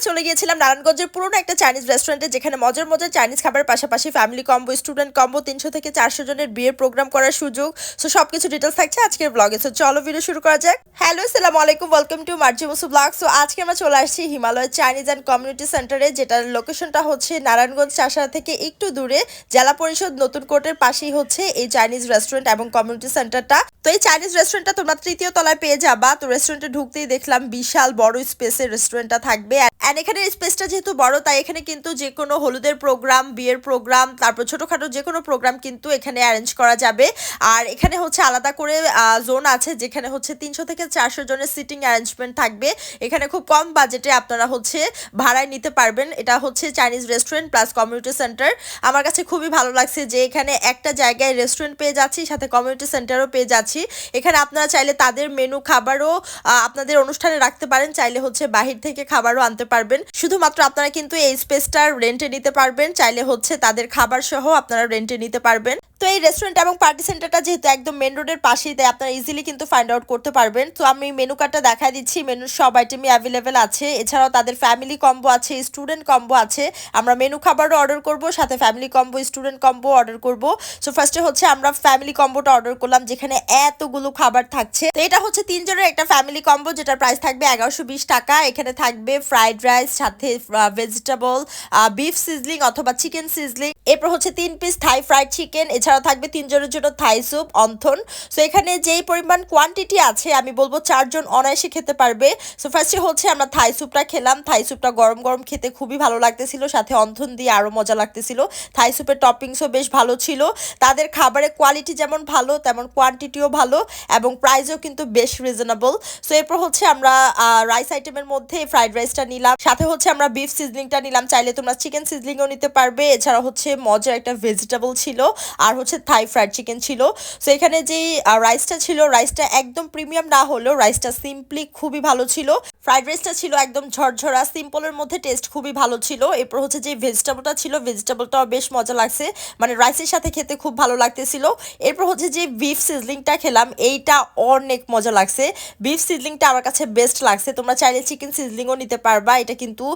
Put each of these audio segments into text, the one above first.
আমরা চলে গিয়েছিলাম নারায়ণগঞ্জের পুরনো একটা চাইনিজ রেস্টুরেন্টে যেখানে মজার মজার চাইনিজ খাবারের পাশাপাশি ফ্যামিলি কম্বো স্টুডেন্ট কম্বো তিনশো থেকে চারশো জনের বিয়ের প্রোগ্রাম করার সুযোগ। সো সবকিছু ডিটেলস থাকছে আজকের ব্লগে সো চলো ভিডিও শুরু করা যাক। হ্যালো আসসালামু আলাইকুম ওয়েলকাম টু মার্জি মুসু ব্লগ সো আজকে আমরা চলে আসছি হিমালয় চাইনিজ অ্যান্ড কমিউনিটি সেন্টারে যেটার লোকেশনটা হচ্ছে নারায়ণগঞ্জ চাষা থেকে একটু দূরে। জেলা পরিষদ নতুন কোর্টের পাশেই হচ্ছে এই চাইনিজ রেস্টুরেন্ট এবং কমিউনিটি সেন্টারটা তো এই চাইনিজ রেস্টুরেন্টটা তোমরা তৃতীয় তলায় পেয়ে যাবা। তো রেস্টুরেন্টে ঢুকতেই দেখলাম বিশাল বড় স্পেসের রেস্টুরেন্টটা থাকবে। অ্যান্ড এখানে স্পেসটা যেহেতু বড়, তাই এখানে কিন্তু যে কোনো হলুদের প্রোগ্রাম বিয়ের প্রোগ্রাম তারপর ছোটোখাটো যে কোনো প্রোগ্রাম কিন্তু এখানে অ্যারেঞ্জ করা যাবে। আর এখানে হচ্ছে আলাদা করে জোন আছে যেখানে হচ্ছে তিনশো থেকে চারশো জনের সিটিং অ্যারেঞ্জমেন্ট থাকবে। এখানে খুব কম বাজেটে আপনারা হচ্ছে ভাড়ায় নিতে পারবেন। এটা হচ্ছে Chinese restaurant plus community centre আমার কাছে খুবই ভালো লাগছে যে এখানে একটা জায়গায় রেস্টুরেন্ট পেয়ে যাচ্ছি, সাথে কমিউনিটি সেন্টারও পেয়ে যাচ্ছি। এখানে আপনারা চাইলে তাদের মেনু খাবারও আপনাদের অনুষ্ঠানে রাখতে পারেন। চাইলে হচ্ছে বাহির থেকে খাবারও আনতে পারবেন। শুধুমাত্র আপনারা কিন্তু এই স্পেসটা রেন্টে নিতে পারবেন, চাইলে হচ্ছে তাদের খাবার সহ আপনারা রেন্টে নিতে পারবেন। তো এই রেস্টুরেন্ট এবং পার্টি সেন্টারটা যেহেতু একদম মেন রোডের পাশেই, তাই আপনারা ইজিলি কিন্তু ফাইন্ড আউট করতে পারবেন। তো আমি মেনু কার্ডটা দেখাই দিচ্ছি মেনুর সব আইটেমই অ্যাভেলেবেল আছে। এছাড়াও তাদের ফ্যামিলি কম্বো আছে স্টুডেন্ট কম্বো আছে। আমরা মেনু খাবারও অর্ডার করব, সাথে family combo student combo order করব। সো ফার্স্টে হচ্ছে আমরা ফ্যামিলি কম্বোটা অর্ডার করলাম, যেখানে এতগুলো খাবার থাকছে। তো এটা হচ্ছে তিনজনের একটা ফ্যামিলি কম্বো যেটার প্রাইস থাকবে এগারোশো টাকা। এখানে থাকবে ফ্রাইড রাইস সাথে ভেজিটেবল বিফ সিজলিং অথবা চিকেন সিজলিং এরপর হচ্ছে তিন পিস থাই ফ্রাইড চিকেন এছাড়াও থাকবে তিনজনের জন্য থাই স্যুপ, অন্থন। সো এখানে যেই পরিমাণ কোয়ান্টিটি আছে, আমি বলব চারজন অনায়াসে খেতে পারবে। সো ফার্স্টে হচ্ছে আমরা থাই স্যুপটা খেলাম। থাই স্যুপটা গরম গরম খেতে খুবই ভালো লাগতেছিল, সাথে অন্থন দিয়ে আরও মজা লাগতেছিল। থাই স্যুপের টপিংসও বেশ ভালো ছিল। তাদের খাবারের কোয়ালিটি যেমন ভালো, তেমন কোয়ান্টিটিও ভালো এবং প্রাইসও কিন্তু বেশ রিজনেবল সো এরপর হচ্ছে আমরা রাইস আইটেমের মধ্যে ফ্রাইড রাইসটা নিলাম। সাথে হচ্ছে আমরা বিফ সিজলিংটা নিলাম। চাইলে তোমরা চিকেন সিজলিংও নিতে পারবে। এছাড়া হচ্ছে মজার একটা ভেজিটেবল ছিল। আর হচ্ছে থাই ফ্রাইড চিকেন ছিল। সো এখানে যে রাইসটা ছিল রাইসটা একদম প্রিমিয়াম না হলেও রাইসটা সিম্পলি খুবই ভালো ছিল। ফ্রাইড রাইসটা ছিল একদম ঝরঝরা সিম্পলের মধ্যে টেস্ট খুবই ভালো ছিল। এরপর হচ্ছে যে ভেজিটেবলটা ছিল ভেজিটেবলটাও বেশ মজা লাগছে। মানে রাইসের সাথে খেতে খুব ভালো লাগতেছিল। এরপর হচ্ছে যে বিফ সিজলিংটা খেলাম, এইটা অনেক মজা লাগছে। বিফ সিজলিংটা আমার কাছে বেস্ট লাগছে। তোমরা চাইলে চিকেন সিজলিংও নিতে পারবা। এটা কিন্তু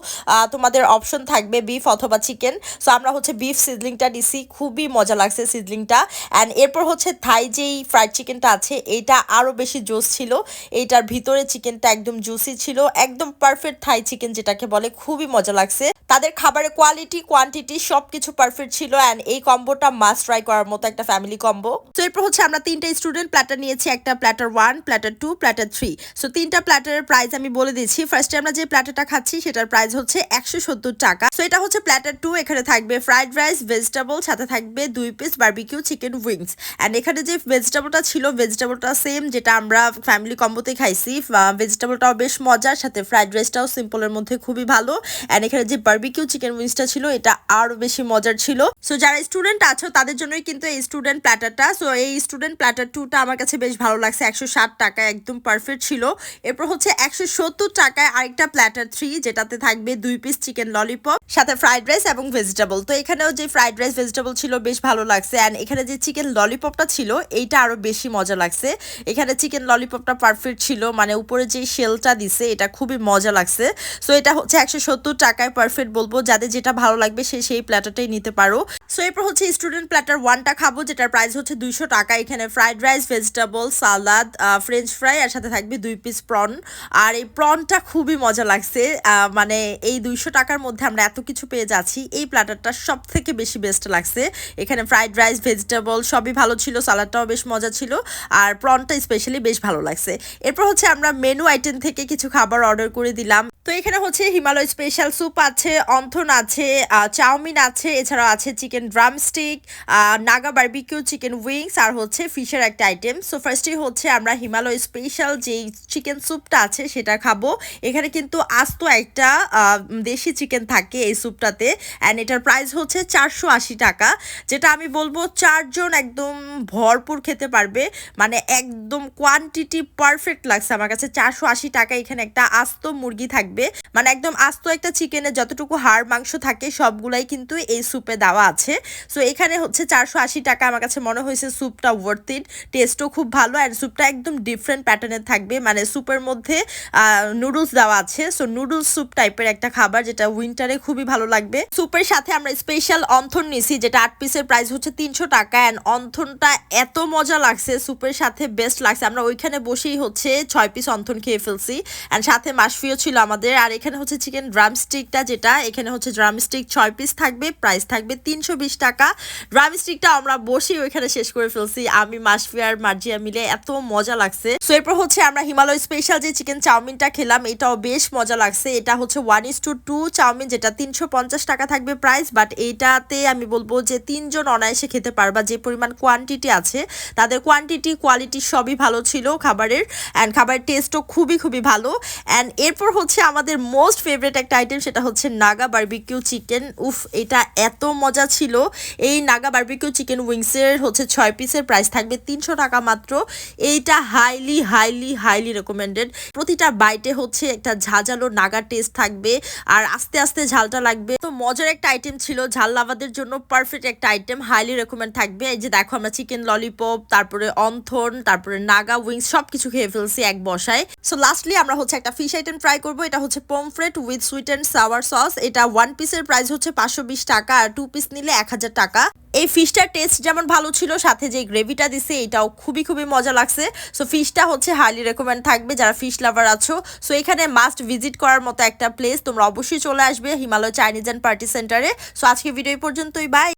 তোমাদের অপশন থাকবে বিফ অথবা চিকেন সো আমরা হচ্ছে বিফ সিজলিংটা নিছি, খুবই মজা লাগছে সিজলিংটা অ্যান্ড এরপর হচ্ছে থাই যেই ফ্রাইড চিকেনটা আছে, এটা আরও বেশি জোস ছিল। এইটার ভিতরে চিকেনটা একদম জুসি ছিল। একদম পারফেক্ট থাই চিকেন যেটাকে বলে, খুবই মজা লাগছে। তাদের খাবারের কোয়ালিটি কোয়ান্টিটি সব কিছু পারফেক্ট ছিল। অ্যান্ড এই কম্বোটা মাস্ট ট্রাই করার মতো একটা ফ্যামিলি কম্বো তো এরপর হচ্ছে আমরা তিনটা স্টুডেন্ট প্ল্যাটার নিয়েছি। একটা platter one platter two platter three so তিনটা প্ল্যাটারের প্রাইস আমি বলে দিচ্ছি ফার্স্টে আমরা যে প্ল্যাটারটা খাচ্ছি, সেটার প্রাইস হচ্ছে একশো সত্তর টাকা। সো এটা হচ্ছে প্ল্যাটার টু এখানে থাকবে ফ্রাইড রাইস ভেজিটেবল সাথে থাকবে দুই piece barbecue chicken wings and এখানে যে ভেজিটেবলটা ছিল ভেজিটেবলটা সেম যেটা আমরা ফ্যামিলি কম্বোতে খাইছি ভেজিটেবলটাও বেশ মজার, সাথে ফ্রাইড রাইসটাও সিম্পলের মধ্যে খুবই ভালো। অ্যান্ড এখানে যে বার্বিকিউ চিকেন উইংসটা ছিল, এটা আরও বেশি মজার ছিল। সো যারা স্টুডেন্ট আছো, তাদের জন্যই কিন্তু এই স্টুডেন্ট প্ল্যাটারটা সো এই স্টুডেন্ট প্ল্যাটার টুটা আমার কাছে বেশ ভালো লাগছে। একশো টাকায় একদম পারফেক্ট ছিল। এরপর হচ্ছে একশো সত্তর টাকায় আরেকটা প্ল্যাটার থ্রি যেটাতে থাকবে দুই পিস চিকেন ললিপপ সাথে ফ্রাইড রাইস এবং ভেজিটেবল তো এখানেও যে ফ্রাইড রাইস ভেজিটেবল ছিল, বেশ ভালো লাগছে। এখানে যে চিকেন ললিপপটা ছিল, এইটা আরও বেশি মজা লাগছে। এখানে চিকেন ললিপপটা পারফেক্ট ছিল মানে উপরে যে শেলটা দিছে, এটা খুবই মজা লাগছে। সো এটা হচ্ছে একশো সত্তর টাকায় পারফেক্ট বলব, যাদের যেটা ভালো লাগবে, সে সেই প্ল্যাটারটাই নিতে পারো। সো এরপর হচ্ছে স্টুডেন্ট প্ল্যাটার ওয়ানটা খাব, যেটার প্রাইস হচ্ছে দুইশো টাকা। এখানে fried rice vegetable salad French fry আর সাথে থাকবে দুই পিস প্রন আর এই প্রনটা খুবই মজা লাগছে মানে এই দুইশো টাকার মধ্যে আমরা এত কিছু পেয়ে যাচ্ছি, এই প্ল্যাটারটা সব থেকে বেশি বেস্ট লাগছে। এখানে ফ্রাইড রাইস ভেজিটেবল সবই ভালো ছিল সালাডটাও বেশ মজা ছিল, আর প্রনটা স্পেশালি বেশ ভালো লাগছে। এরপর হচ্ছে আমরা মেনু আইটেম থেকে কিছু খাবার অর্ডার করে দিলাম। তো এখানে হচ্ছে হিমালয় স্পেশাল স্যুপ আছে, অন্থন আছে চাউমিন আছে, এছাড়াও আছে chicken drumstick Naga barbecue chicken wings আর হচ্ছে ফিশের একটা আইটেম সো ফার্স্টে হচ্ছে আমরা হিমালয় স্পেশাল যেই চিকেন স্যুপটা আছে সেটা খাব। এখানে কিন্তু আস্ত একটা দেশি চিকেন থাকে এই স্যুপটাতে অ্যান্ড এটার প্রাইস হচ্ছে চারশো আশি টাকা। যেটা আমি বলব চারজন একদম ভরপুর খেতে পারবে। মানে একদম কোয়ান্টিটি পারফেক্ট লাগছে। আমার কাছে চারশো আশি টাকা এখানে একটা আস্ত মুরগি থাকবে। মানে একদম আস্ত একটা চিকেনের যতটুকু হাড় মাংস থাকে, সবগুলাই কিন্তু এই স্যুপে দেওয়া আছে। আছে সো এখানে হচ্ছে চারশো আশি টাকা আমার কাছে মনে হয়েছে স্যুপটা ওয়ার্থ ইট টেস্টও খুব ভালো অ্যান্ড স্যুপটা একদম ডিফারেন্ট প্যাটার্নের থাকবে। মানে স্যুপের মধ্যে নুডলস দেওয়া আছে। সো নুডলস স্যুপ টাইপের একটা খাবার যেটা উইন্টারে খুবই ভালো লাগবে। স্যুপের সাথে আমরা স্পেশাল অন্থন নিছি, যেটা আট পিসের প্রাইস হচ্ছে তিনশো টাকা অ্যান্ড অন্থনটা এত মজা লাগছে স্যুপের সাথে বেস্ট লাগছে। আমরা ওইখানে বসেই হচ্ছে ছয় পিস অন্থন খেয়ে ফেলছি। অ্যান্ড সাথে মাসফিও ছিল আমাদের আর এখানে হচ্ছে চিকেন ড্রামস্টিকটা যেটা, এখানে হচ্ছে ড্রামস্টিক ছয় পিস থাকবে প্রাইস থাকবে তিনশো বিশ টাকা। ড্রামস্টিকটা আমরা বসেই ওইখানে শেষ করে ফেলছি। আমি, মাসফি আর মার্জিয়া মিলে এত মজা লাগছে। সো এরপর হচ্ছে আমরা হিমালয় স্পেশাল যে চিকেন চাউমিনটা খেলাম, এটাও বেশ মজা লাগছে। এটা হচ্ছে one is to two chow mein, যেটা তিনশো পঞ্চাশ টাকা থাকবে প্রাইস বাট এইটাতে আমি বলব যে তিনজন অনায়াসে খেতে পারবা, যে পরিমাণ কোয়ান্টিটি আছে, তাদের কোয়ান্টিটি কোয়ালিটি সবই ভালো ছিল খাবারের অ্যান্ড খাবারের টেস্টও খুবই খুবই ভালো। অ্যান্ড এরপর হচ্ছে আমাদের মোস্ট ফেভারিট একটা আইটেম সেটা হচ্ছে নাগা বার্বিকিউ চিকেন উফ, এটা এত মজা ছিল। এই নাগা বার্বিকিউ চিকেন উইংসের হচ্ছে ছয় পিসের প্রাইস থাকবে তিনশো টাকা মাত্র। এইটা হাইলি হাইলি হাইলি রেকমেন্ডেড প্রতিটা বাইটে হচ্ছে একটা ঝাঁঝালো নাগা টেস্ট থাকবে, আর আস্তে আস্তে ঝালটা লাগবে। তো মজার একটা আইটেম ছিল, ঝাল লাভাদের জন্য পারফেক্ট একটা আইটেম হাইলি রেকমেন্ড থাকবে। এই যে দেখো আমরা চিকেন ললিপপ তারপরে অন্থন, তারপরে নাগা উইংস সব কিছু খেয়ে ফেলছি এক বসায়। সো লাস্টলি আমরা হচ্ছে একটা ফিশ আইটেম ট্রাই করব, এটা হচ্ছে pomfret with sweet and sour sauce এটা ওয়ান পিসের প্রাইস হচ্ছে পাঁচশো বিশ টাকা, আর টু পিস নিলে এক হাজার টাকা। এই ফিশটার টেস্ট যেমন ভালো ছিল, সাথে যে গ্রেভিটা দিছে, এটাও খুবই খুবই মজা লাগছে। সো ফিশটা হচ্ছে হাইলি রেকমেন্ড থাকবে যারা ফিশ লাভার আছো। সো এখানে মাস্ট ভিজিট করার মতো একটা প্লেস তোমরা অবশ্যই চলে আসবে হিমালয় চাইনিজ অ্যান্ড পার্টি সেন্টারে সো আজকে ভিডিও পর্যন্তই বাই